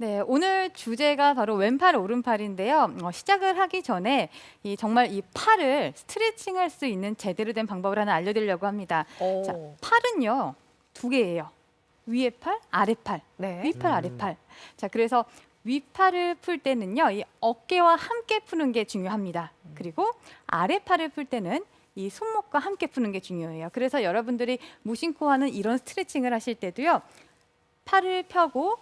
네, 오늘 주제가 바로 왼팔 오른팔인데요. 어, 시작을 하기 전에 이 정말 이 팔을 스트레칭할 수 있는 제대로 된 방법을 하나 알려드리려고 합니다. 오. 자, 팔은요 두 개예요. 위에 팔, 아래 팔, 네. 위팔, 음. 아래 팔. 자, 그래서 위팔을 풀 때는요, 이 어깨와 함께 푸는 게 중요합니다. 그리고 아래 팔을 풀 때는 이 손목과 함께 푸는 게 중요해요. 그래서 여러분들이 무심코 하는 이런 스트레칭을 하실 때도요, 팔을 펴고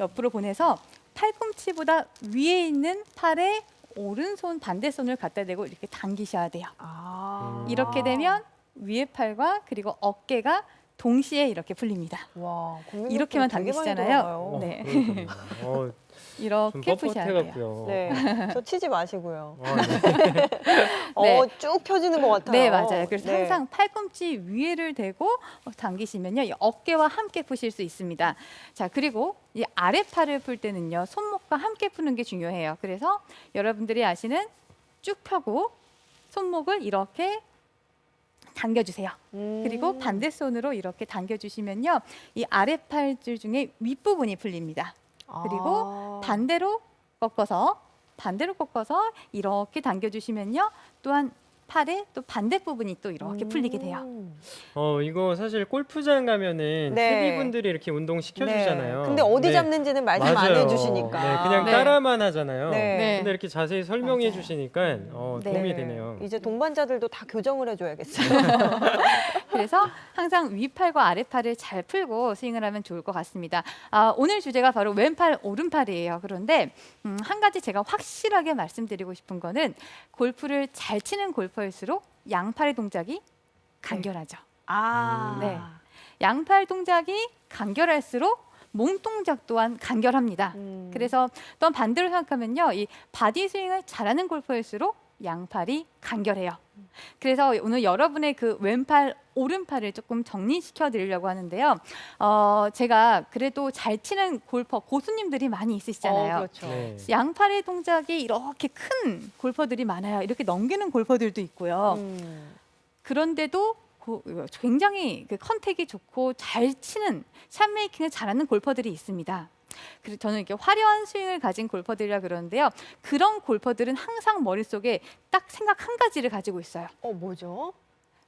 옆으로 보내서 팔꿈치보다 위에 있는 팔에 오른손 반대손을 갖다 대고 이렇게 당기셔야 돼요. 아. 이렇게 되면 위에 팔과 그리고 어깨가 동시에 이렇게 풀립니다. 와, 이렇게만 되게 많이 당기시잖아요. 네. 그러니까요. 어, 좀 이렇게 푸셔야 돼요. 뻣뻣해갖고요. 네. 저 치지 마시고요. 아, 네. 어, 쭉 펴지는 것 같아요. 네, 맞아요. 그래서 네. 항상 팔꿈치 위에를 대고 어, 당기시면요. 이 어깨와 함께 푸실 수 있습니다. 자, 그리고 이 아래팔을 풀 때는요. 손목과 함께 푸는 게 중요해요. 그래서 여러분들이 아시는 쭉 펴고 손목을 이렇게 당겨주세요. 음. 그리고 반대손으로 이렇게 당겨주시면요. 이 아래팔 줄 중에 윗부분이 풀립니다. 그리고 아. 반대로 꺾어서 반대로 꺾어서 이렇게 당겨주시면요. 또한 팔의 또 반대 부분이 또 이렇게 풀리게 돼요. 음. 어, 이거 사실 골프장 가면은 네. 세비분들이 이렇게 운동 시켜주잖아요. 네. 근데 어디 네. 잡는지는 말씀 안 맞아요. 해주시니까. 네, 그냥 네. 따라만 하잖아요. 네. 네. 근데 이렇게 자세히 설명해 맞아요. 주시니까 어, 네. 도움이 되네요. 이제 동반자들도 다 교정을 해줘야겠어요. 그래서 항상 위팔과 아래팔을 잘 풀고 스윙을 하면 좋을 것 같습니다. 아, 오늘 주제가 바로 왼팔 오른팔이에요. 그런데 음, 한 가지 제가 확실하게 말씀드리고 싶은 거는 골프를 잘 치는 골퍼일수록 양팔의 동작이 간결하죠. 아. 네. 양팔 동작이 간결할수록 몸 동작 또한 간결합니다. 음. 그래서 또 반대로 생각하면요, 이 바디 스윙을 잘하는 골퍼일수록 양팔이 간결해요. 그래서 오늘 여러분의 그 왼팔, 오른팔을 조금 정리시켜 드리려고 하는데요. 어, 제가 그래도 잘 치는 골퍼 고수님들이 많이 있으시잖아요. 어, 그렇죠. 네. 양팔의 동작이 이렇게 큰 골퍼들이 많아요. 이렇게 넘기는 골퍼들도 있고요. 음. 그런데도 고- 굉장히 그 컨택이 좋고 잘 치는 샷 메이킹을 잘하는 골퍼들이 있습니다. 그리고 저는 이렇게 화려한 스윙을 가진 골퍼들이라 그러는데요. 그런 골퍼들은 항상 머릿속에 딱 생각 한 가지를 가지고 있어요. 어, 뭐죠?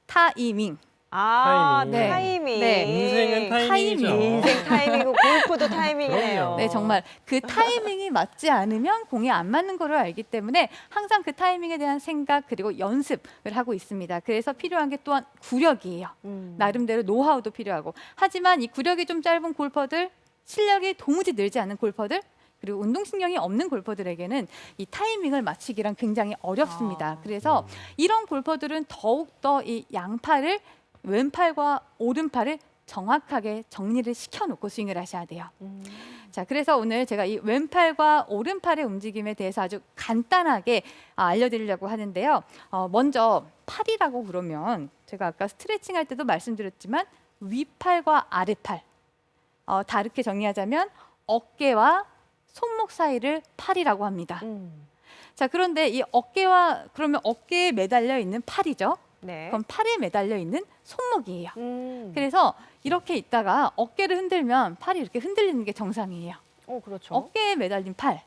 타이밍. 아, 타이밍. 네. 타이밍. 네. 인생은 타이밍이죠. 타이밍. 인생 타이밍이고 골프도 타이밍이네요. 그럼요. 네, 정말 그 타이밍이 맞지 않으면 공이 안 맞는 거를 알기 때문에 항상 그 타이밍에 대한 생각 그리고 연습을 하고 있습니다. 그래서 필요한 게 또한 구력이에요. 음. 나름대로 노하우도 필요하고 하지만 이 구력이 좀 짧은 골퍼들 실력이 도무지 늘지 않는 골퍼들 그리고 운동신경이 없는 골퍼들에게는 이 타이밍을 맞추기란 굉장히 어렵습니다. 아. 그래서 이런 골퍼들은 더욱더 이 양팔을 왼팔과 오른팔을 정확하게 정리를 시켜놓고 스윙을 하셔야 돼요. 음. 자, 그래서 오늘 제가 이 왼팔과 오른팔의 움직임에 대해서 아주 간단하게 아, 알려드리려고 하는데요. 어, 먼저 팔이라고 그러면 제가 아까 스트레칭 할 때도 말씀드렸지만 위팔과 아래팔 어, 다르게 정리하자면 어깨와 손목 사이를 팔이라고 합니다. 음. 자, 그런데 이 어깨와 그러면 어깨에 매달려 있는 팔이죠. 네. 그럼 팔에 매달려 있는 손목이에요. 음. 그래서 이렇게 있다가 어깨를 흔들면 팔이 이렇게 흔들리는 게 정상이에요. 어, 그렇죠. 어깨에 매달린 팔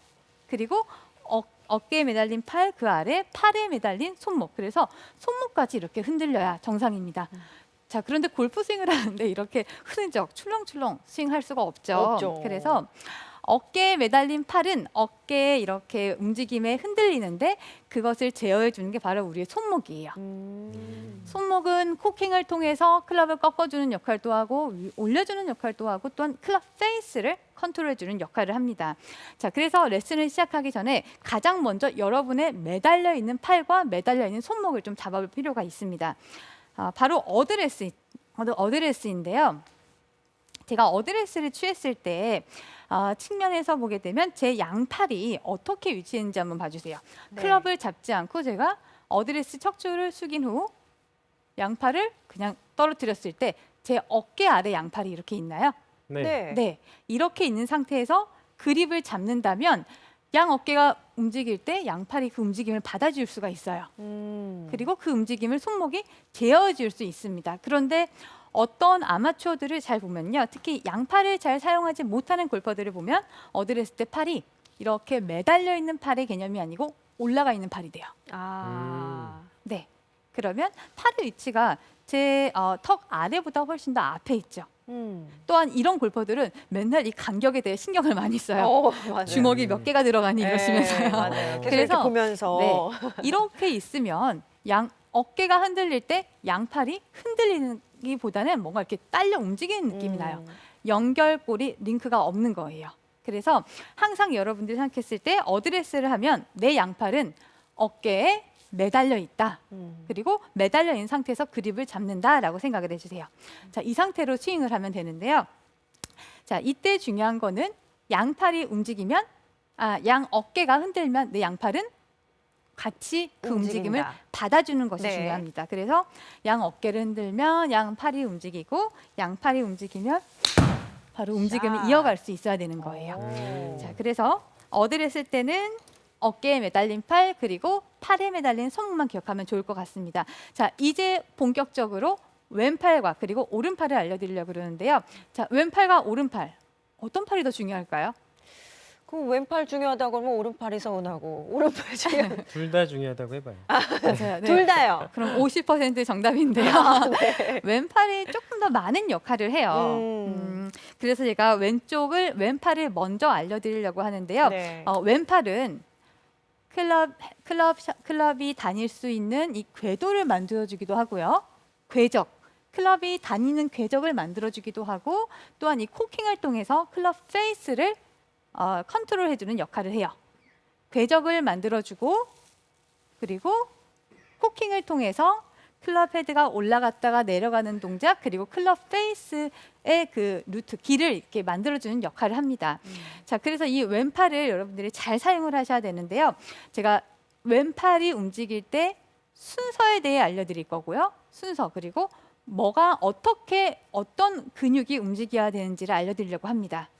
그리고 어, 어깨에 매달린 팔 그 아래 팔에 매달린 손목 그래서 손목까지 이렇게 흔들려야 정상입니다. 음. 자 그런데 골프 스윙을 하는데 이렇게 흐느적 출렁출렁 스윙할 수가 없죠. 없죠. 그래서 어깨에 매달린 팔은 어깨에 이렇게 움직임에 흔들리는데 그것을 제어해 주는 게 바로 우리의 손목이에요. 음. 손목은 코킹을 통해서 클럽을 꺾어주는 역할도 하고 위- 올려주는 역할도 하고 또한 클럽 페이스를 컨트롤해주는 역할을 합니다. 자, 그래서 레슨을 시작하기 전에 가장 먼저 여러분의 매달려 있는 팔과 매달려 있는 손목을 좀 잡아볼 필요가 있습니다. 아, 바로 어드레스, 어드- 어드레스인데요. 제가 어드레스를 취했을 때 아, 측면에서 보게 되면 제 양팔이 어떻게 위치했는지 한번 봐주세요. 네. 클럽을 잡지 않고 제가 어드레스 척추를 숙인 후 양팔을 그냥 떨어뜨렸을 때 제 어깨 아래 양팔이 이렇게 있나요? 네. 네. 네. 이렇게 있는 상태에서 그립을 잡는다면 양 어깨가 움직일 때 양팔이 그 움직임을 받아줄 수가 있어요. 음. 그리고 그 움직임을 손목이 제어해 줄수 있습니다. 그런데 어떤 아마추어들을 잘 보면요. 특히 양팔을 잘 사용하지 못하는 골퍼들을 보면 어드레스 때 팔이 이렇게 매달려 있는 팔의 개념이 아니고 올라가 있는 팔이 돼요. 아. 네. 그러면 팔의 위치가 제 어, 턱 아래보다 훨씬 더 앞에 있죠. 음. 또한 이런 골퍼들은 맨날 이 간격에 대해 신경을 많이 써요. 어, 맞아요. 주먹이 몇 개가 들어가니 이러시면서요. 네, 맞아요. 계속 그래서- 이렇게 보면서 네. 이렇게 있으면 양 어깨가 흔들릴 때 양팔이 흔들리기보다는 뭔가 이렇게 딸려 움직이는 느낌이 나요. 음. 연결고리 링크가 없는 거예요. 그래서 항상 여러분들이 생각했을 때 어드레스를 하면 내 양팔은 어깨에 매달려 있다. 음. 그리고 매달려 있는 상태에서 그립을 잡는다라고 생각을 해주세요. 자, 이 상태로 스윙을 하면 되는데요. 자, 이때 중요한 거는 양팔이 움직이면 아, 양 어깨가 흔들면 내 양팔은 같이 그 움직임을 움직인다. 받아주는 것이 네. 중요합니다. 그래서 양 어깨를 흔들면 양 팔이 움직이고 양 팔이 움직이면 바로 움직임을 자. 이어갈 수 있어야 되는 거예요. 오. 자, 그래서 어드를 했을 때는 어깨에 매달린 팔 그리고 팔에 매달린 손목만 기억하면 좋을 것 같습니다. 자, 이제 본격적으로 왼팔과 그리고 오른팔을 알려드리려고 그러는데요. 자, 왼팔과 오른팔 어떤 팔이 더 중요할까요? 그 왼팔 중요하다고 하면 오른팔이 서운하고 오른팔 중요하고 둘다 중요하다고 해봐요. 맞아요. 네. 둘 다요. 그럼 50% 정답인데요. 네. 왼팔이 조금 더 많은 역할을 해요. 음. 음, 그래서 제가 왼쪽을 왼팔을 먼저 알려드리려고 하는데요. 네. 어, 왼팔은 클럽 클럽 샤- 클럽이 다닐 수 있는 이 궤도를 만들어 주기도 하고요. 궤적 클럽이 다니는 궤적을 만들어주기도 하고 또한 이 코킹을 통해서 클럽 페이스를 어, 컨트롤해주는 역할을 해요. 궤적을 만들어주고 그리고 코킹을 통해서 클럽 헤드가 올라갔다가 내려가는 동작 그리고 클럽 페이스의 그 루트 길을 이렇게 만들어주는 역할을 합니다. 자, 그래서 이 왼팔을 여러분들이 잘 사용을 하셔야 되는데요. 제가 왼팔이 움직일 때 순서에 대해 알려드릴 거고요. 순서 그리고 뭐가 어떻게 어떤 근육이 움직여야 되는지를 알려드리려고 합니다.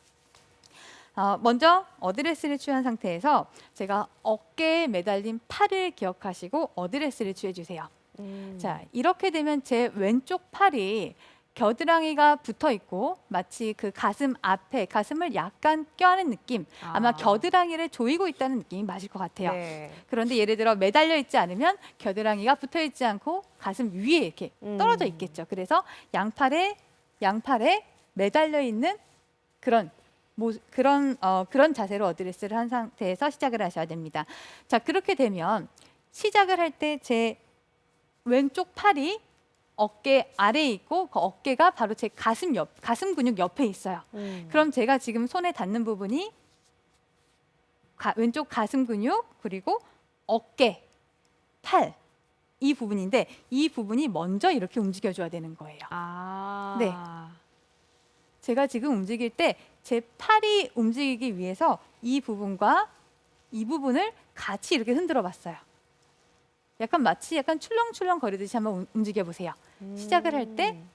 어, 먼저 어드레스를 취한 상태에서 제가 어깨에 매달린 팔을 기억하시고 어드레스를 취해주세요. 음. 자, 이렇게 되면 제 왼쪽 팔이 겨드랑이가 붙어 있고 마치 그 가슴 앞에 가슴을 약간 껴안는 느낌. 아마 아. 겨드랑이를 조이고 있다는 느낌이 맞을 것 같아요. 네. 그런데 예를 들어 매달려 있지 않으면 겨드랑이가 붙어 있지 않고 가슴 위에 이렇게 떨어져 음. 있겠죠. 그래서 양팔에 양팔에 매달려 있는 그런 모, 그런 어, 그런 자세로 어드레스를 한 상태에서 시작을 하셔야 됩니다. 자 그렇게 되면 시작을 할 때 제 왼쪽 팔이 어깨 아래에 있고 그 어깨가 바로 제 가슴 옆 가슴 근육 옆에 있어요. 음. 그럼 제가 지금 손에 닿는 부분이 가- 왼쪽 가슴 근육 그리고 어깨, 팔 이 부분인데 이 부분이 먼저 이렇게 움직여줘야 되는 거예요. 아. 네. 제가 지금 움직일 때 제 팔이 움직이기 위해서 이 부분과 이 부분을 같이 이렇게 흔들어 봤어요. 약간 마치 약간 출렁출렁 거리듯이 한번 움- 움직여 보세요. 시작을 할때 음.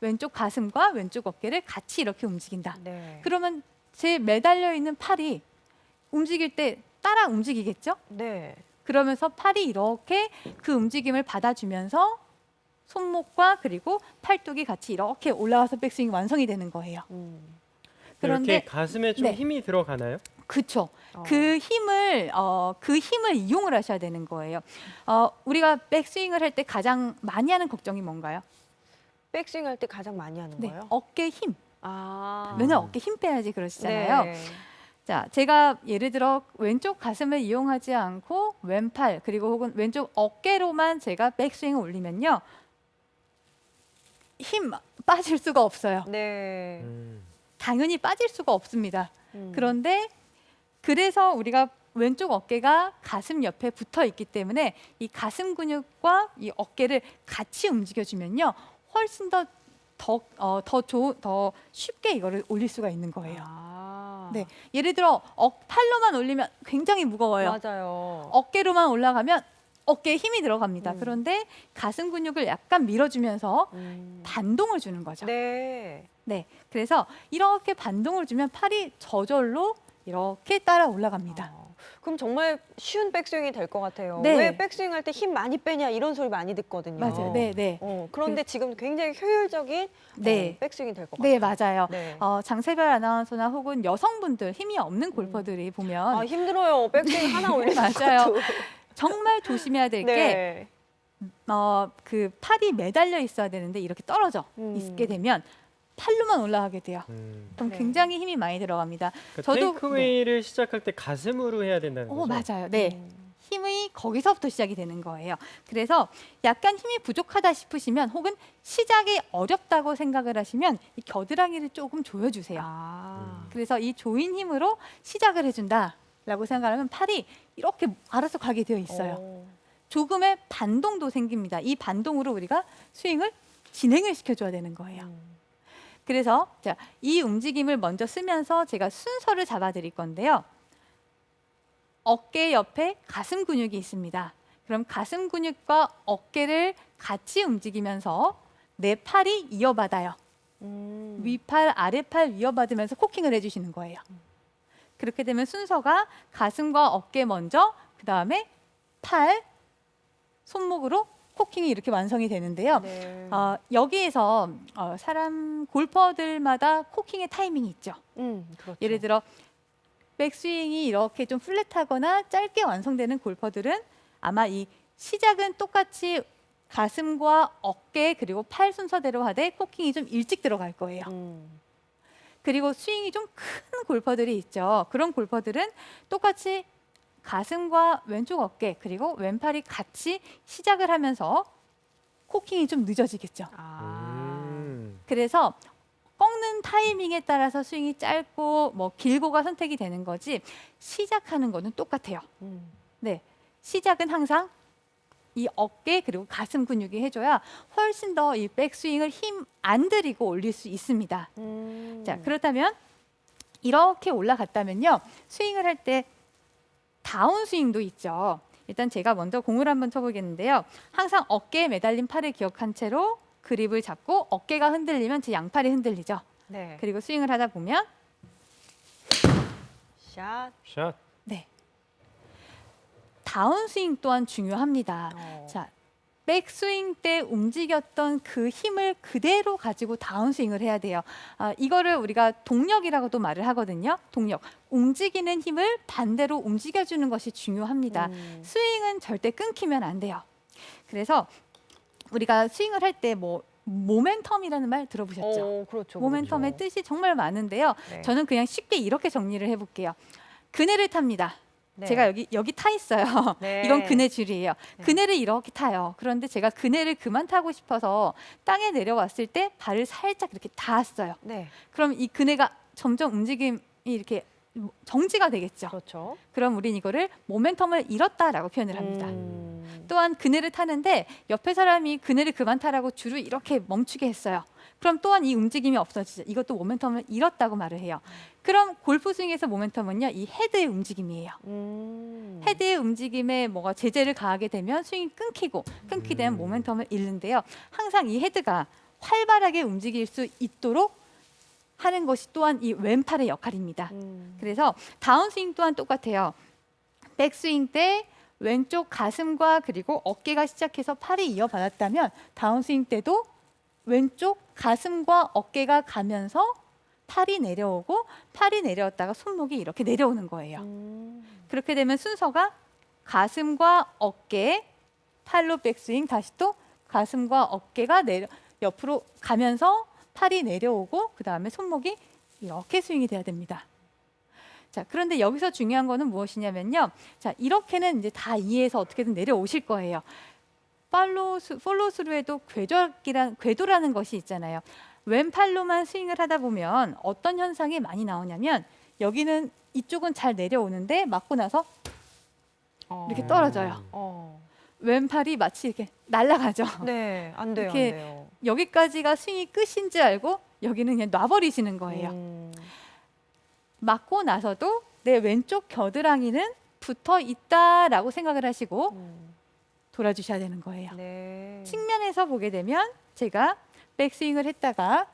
왼쪽 가슴과 왼쪽 어깨를 같이 이렇게 움직인다. 네. 그러면 제 매달려 있는 팔이 움직일 때 따라 움직이겠죠? 네. 그러면서 팔이 이렇게 그 움직임을 받아주면서 손목과 그리고 팔뚝이 같이 이렇게 올라와서 백스윙이 완성이 되는 거예요. 음. 그런데 이렇게 가슴에 좀 네. 힘이 들어가나요? 그쵸. 어. 그 힘을 어, 그 힘을 이용을 하셔야 되는 거예요. 어, 우리가 백스윙을 할 때 가장 많이 하는 걱정이 뭔가요? 백스윙 할 때 가장 많이 하는 네, 거예요? 어깨 힘. 아. 맨날 어깨 힘 빼야지 그러시잖아요. 네. 자, 제가 예를 들어 왼쪽 가슴을 이용하지 않고 왼팔 그리고 혹은 왼쪽 어깨로만 제가 백스윙을 올리면요. 힘 빠질 수가 없어요. 네. 음. 당연히 빠질 수가 없습니다. 음. 그런데 그래서 우리가 왼쪽 어깨가 가슴 옆에 붙어 있기 때문에 이 가슴 근육과 이 어깨를 같이 움직여주면요. 훨씬 더 더, 어, 더, 좋, 더 쉽게 이거를 올릴 수가 있는 거예요. 아. 네. 예를 들어 어, 팔로만 올리면 굉장히 무거워요. 맞아요. 어깨로만 올라가면 어깨에 힘이 들어갑니다. 음. 그런데 가슴 근육을 약간 밀어주면서 음. 반동을 주는 거죠. 네. 네. 그래서 이렇게 반동을 주면 팔이 저절로 이렇게 따라 올라갑니다. 어. 그럼 정말 쉬운 백스윙이 될 것 같아요. 네. 왜 백스윙 할 때 힘 많이 빼냐 이런 소리 많이 듣거든요. 맞아요. 네, 네. 어, 그런데 지금 굉장히 효율적인 네. 어, 백스윙이 될것 네, 같아요. 맞아요. 네. 어, 장세별 아나운서나 혹은 여성분들 힘이 없는 골퍼들이 보면 아 힘들어요. 백스윙 하나 올리는 맞아요. 정말 조심해야 될 게 네. 어, 그 팔이 매달려 있어야 되는데 이렇게 떨어져 음. 있게 되면 팔로만 올라가게 돼요. 음. 그럼 네. 굉장히 힘이 많이 들어갑니다. 그러니까 저도- 테이크웨이를 시작할 때 가슴으로 해야 된다는 어, 거죠. 맞아요. 네. 음. 힘이 거기서부터 시작이 되는 거예요. 그래서 약간 힘이 부족하다 싶으시면 혹은 시작이 어렵다고 생각을 하시면 이 겨드랑이를 조금 조여주세요. 아. 그래서 이 조인 힘으로 시작을 해준다라고 생각하면 팔이 이렇게 알아서 가게 되어 있어요. 어. 조금의 반동도 생깁니다. 이 반동으로 우리가 스윙을 진행을 시켜줘야 되는 거예요. 음. 그래서 자, 이 움직임을 먼저 쓰면서 제가 순서를 잡아드릴 건데요. 어깨 옆에 가슴 근육이 있습니다. 그럼 가슴 근육과 어깨를 같이 움직이면서 내 팔이 이어받아요. 음. 위팔, 아래팔 이어받으면서 코킹을 해주시는 거예요. 그렇게 되면 순서가 가슴과 어깨 먼저, 그 다음에 팔, 손목으로 코킹이 이렇게 완성이 되는데요. 네. 어, 여기에서 어, 사람 골퍼들마다 코킹의 타이밍이 있죠. 음, 그렇죠. 예를 들어 백스윙이 이렇게 좀 플랫하거나 짧게 완성되는 골퍼들은 아마 이 시작은 똑같이 가슴과 어깨 그리고 팔 순서대로 하되 코킹이 좀 일찍 들어갈 거예요. 음. 그리고 스윙이 좀 큰 골퍼들이 있죠. 그런 골퍼들은 똑같이 가슴과 왼쪽 어깨 그리고 왼팔이 같이 시작을 하면서 코킹이 좀 늦어지겠죠. 아. 음. 그래서 꺾는 타이밍에 따라서 스윙이 짧고 뭐 길고가 선택이 되는 거지 시작하는 거는 똑같아요. 음. 네. 시작은 항상 이 어깨 그리고 가슴 근육이 해줘야 훨씬 더 이 백스윙을 힘 안 들이고 올릴 수 있습니다. 음. 자, 그렇다면 이렇게 올라갔다면요. 스윙을 할 때 다운 스윙도 있죠. 일단 제가 먼저 공을 한번 쳐보겠는데요. 항상 어깨에 매달린 팔을 기억한 채로 그립을 잡고 어깨가 흔들리면 제 양팔이 흔들리죠. 네. 그리고 스윙을 하다 보면 샷. 샷. 네. 다운 스윙 또한 중요합니다. 어. 자, 백스윙 때 움직였던 그 힘을 그대로 가지고 다운스윙을 해야 돼요. 아, 이거를 우리가 동력이라고도 말을 하거든요. 동력. 움직이는 힘을 반대로 움직여주는 것이 중요합니다. 음. 스윙은 절대 끊기면 안 돼요. 그래서 우리가 스윙을 할 때 뭐 모멘텀이라는 말 들어보셨죠? 어, 그렇죠. 모멘텀의 그렇죠. 뜻이 정말 많은데요. 네. 저는 그냥 쉽게 이렇게 정리를 해볼게요. 그네를 탑니다. 네. 제가 여기 여기 타 있어요. 네. 이건 그네 줄이에요. 네. 그네를 이렇게 타요. 그런데 제가 그네를 그만 타고 싶어서 땅에 내려왔을 때 발을 살짝 이렇게 닿았어요. 네. 그럼 이 그네가 점점 움직임이 이렇게 정지가 되겠죠. 그렇죠. 그럼 우린 이거를 모멘텀을 잃었다라고 표현을 합니다. 음. 또한 그네를 타는데 옆에 사람이 그네를 그만 타라고 줄을 이렇게 멈추게 했어요. 그럼 또한 이 움직임이 없어지죠. 이것도 모멘텀을 잃었다고 말을 해요. 그럼 골프 스윙에서 모멘텀은요, 이 헤드의 움직임이에요. 음. 헤드의 움직임에 뭐가 제재를 가하게 되면 스윙이 끊기고 끊기게 되면 음. 모멘텀을 잃는데요. 항상 이 헤드가 활발하게 움직일 수 있도록 하는 것이 또한 이 왼팔의 역할입니다. 음. 그래서 다운스윙 또한 똑같아요. 백스윙 때 왼쪽 가슴과 그리고 어깨가 시작해서 팔이 이어받았다면 다운스윙 때도 왼쪽 가슴과 어깨가 가면서 팔이 내려오고 팔이 내려왔다가 손목이 이렇게 내려오는 거예요. 음. 그렇게 되면 순서가 가슴과 어깨, 팔로 백스윙 다시 또 가슴과 어깨가 내려 옆으로 가면서 팔이 내려오고 그 다음에 손목이 이렇게 스윙이 돼야 됩니다. 자 그런데 여기서 중요한 거는 무엇이냐면요. 자 이렇게는 이제 다 이해해서 어떻게든 내려오실 거예요. 팔로 스, follow 스루에도 궤적이란 궤도라는 것이 있잖아요. 왼팔로만 스윙을 하다 보면 어떤 현상이 많이 나오냐면 여기는 이쪽은 잘 내려오는데 맞고 나서 어. 이렇게 떨어져요. 어. 왼팔이 마치 이렇게 날아가죠. 네, 안 돼요, 이렇게 안 돼요. 여기까지가 스윙이 끝인 줄 알고 여기는 그냥 놔버리시는 거예요. 음. 맞고 나서도 내 왼쪽 겨드랑이는 붙어 있다라고 생각을 하시고 음. 돌아주셔야 되는 거예요. 네. 측면에서 보게 되면 제가 백스윙을 했다가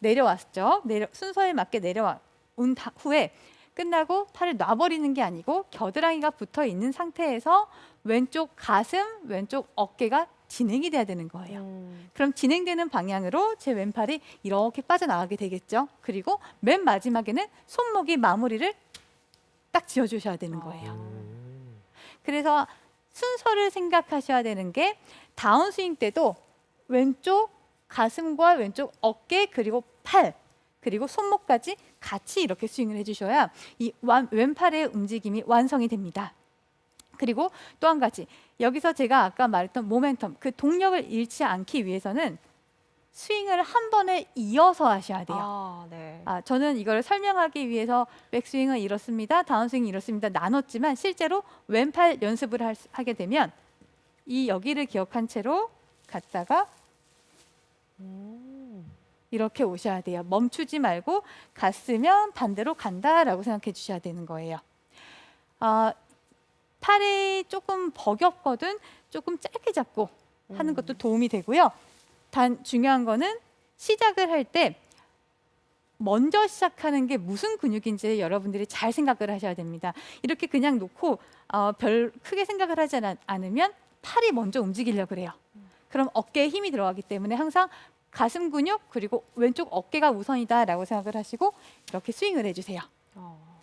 내려왔죠. 내려, 순서에 맞게 내려온 다- 후에 끝나고 팔을 놔버리는 게 아니고 겨드랑이가 붙어 있는 상태에서 왼쪽 가슴, 왼쪽 어깨가 진행이 돼야 되는 거예요. 음. 그럼 진행되는 방향으로 제 왼팔이 이렇게 빠져나가게 되겠죠. 그리고 맨 마지막에는 손목이 마무리를 딱 지어주셔야 되는 거예요. 음. 그래서 순서를 생각하셔야 되는 게 다운스윙 때도 왼쪽 가슴과 왼쪽 어깨 그리고 팔 그리고 손목까지 같이 이렇게 스윙을 해주셔야 이 완- 왼팔의 움직임이 완성이 됩니다. 그리고 또 한 가지 여기서 제가 아까 말했던 모멘텀 그 동력을 잃지 않기 위해서는 스윙을 한 번에 이어서 하셔야 돼요. 아, 네. 아, 저는 이걸 설명하기 위해서 백스윙은 이렇습니다. 다운스윙이 이렇습니다. 나눴지만 실제로 왼팔 연습을 할 수- 하게 되면 이 여기를 기억한 채로 갔다가 음. 이렇게 오셔야 돼요. 멈추지 말고 갔으면 반대로 간다라고 생각해 주셔야 되는 거예요. 아, 팔이 조금 버겼거든 조금 짧게 잡고 하는 것도 도움이 되고요. 단 중요한 거는 시작을 할 때 먼저 시작하는 게 무슨 근육인지 여러분들이 잘 생각을 하셔야 됩니다. 이렇게 그냥 놓고 어, 별 크게 생각을 하지 않- 않으면 팔이 먼저 움직이려고 그래요. 그럼 어깨에 힘이 들어가기 때문에 항상 가슴 근육 그리고 왼쪽 어깨가 우선이다라고 생각을 하시고 이렇게 스윙을 해주세요. 어.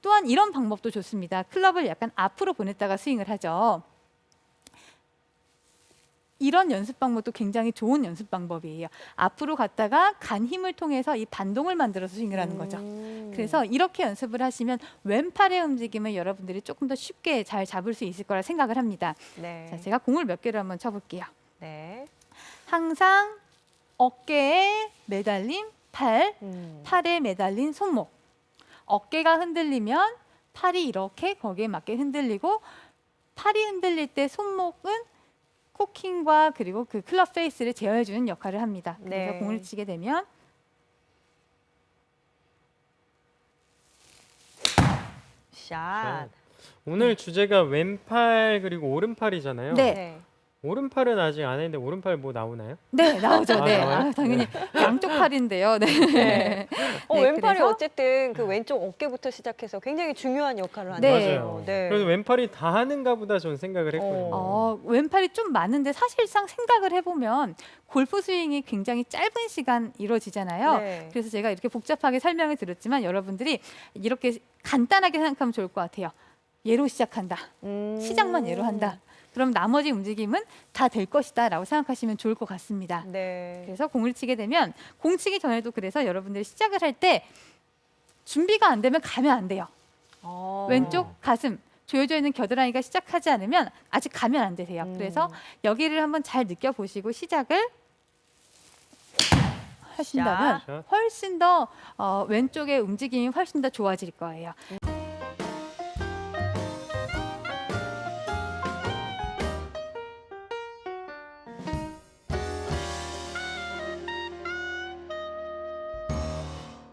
또한 이런 방법도 좋습니다. 클럽을 약간 앞으로 보냈다가 스윙을 하죠. 이런 연습 방법도 굉장히 좋은 연습 방법이에요. 앞으로 갔다가 간 힘을 통해서 이 반동을 만들어서 스윙을 하는 거죠. 음. 그래서 이렇게 연습을 하시면 왼팔의 움직임을 여러분들이 조금 더 쉽게 잘 잡을 수 있을 거라 생각을 합니다. 네. 자, 제가 공을 몇 개를 한번 쳐볼게요. 네. 항상 어깨에 매달린 팔, 음. 팔에 매달린 손목. 어깨가 흔들리면 팔이 이렇게 거기에 맞게 흔들리고 팔이 흔들릴 때 손목은 코킹과 그리고 그 클럽 페이스를 제어해주는 역할을 합니다. 그래서 네. 공을 치게 되면 샷. 오늘 주제가 왼팔 그리고 오른팔이잖아요. 네. 오른팔은 아직 안 했는데 오른팔 뭐 나오나요? 네 나오죠. 아, 네, 나와요? 아, 당연히 양쪽 팔인데요. 네. 네. 어, 네, 왼팔이 그래서- 어쨌든 그 왼쪽 어깨부터 시작해서 굉장히 중요한 역할을 하네요. 네. 맞아요. 네. 그래서 왼팔이 다 하는가 보다 저는 생각을 했거든요. 어, 왼팔이 좀 많은데 사실상 생각을 해보면 골프 스윙이 굉장히 짧은 시간 이루어지잖아요. 네. 그래서 제가 이렇게 복잡하게 설명을 드렸지만 여러분들이 이렇게 간단하게 생각하면 좋을 것 같아요. 얘로 시작한다. 음. 시작만 얘로 한다. 그럼 나머지 움직임은 다 될 것이다 라고 생각하시면 좋을 것 같습니다. 네. 그래서 공을 치게 되면 공 치기 전에도 그래서 여러분들이 시작을 할 때 준비가 안 되면 가면 안 돼요. 어. 왼쪽 가슴 조여져 있는 겨드랑이가 시작하지 않으면 아직 가면 안 되세요. 음. 그래서 여기를 한번 잘 느껴보시고 시작을 하신다면 자. 훨씬 더 어, 왼쪽의 움직임이 훨씬 더 좋아질 거예요.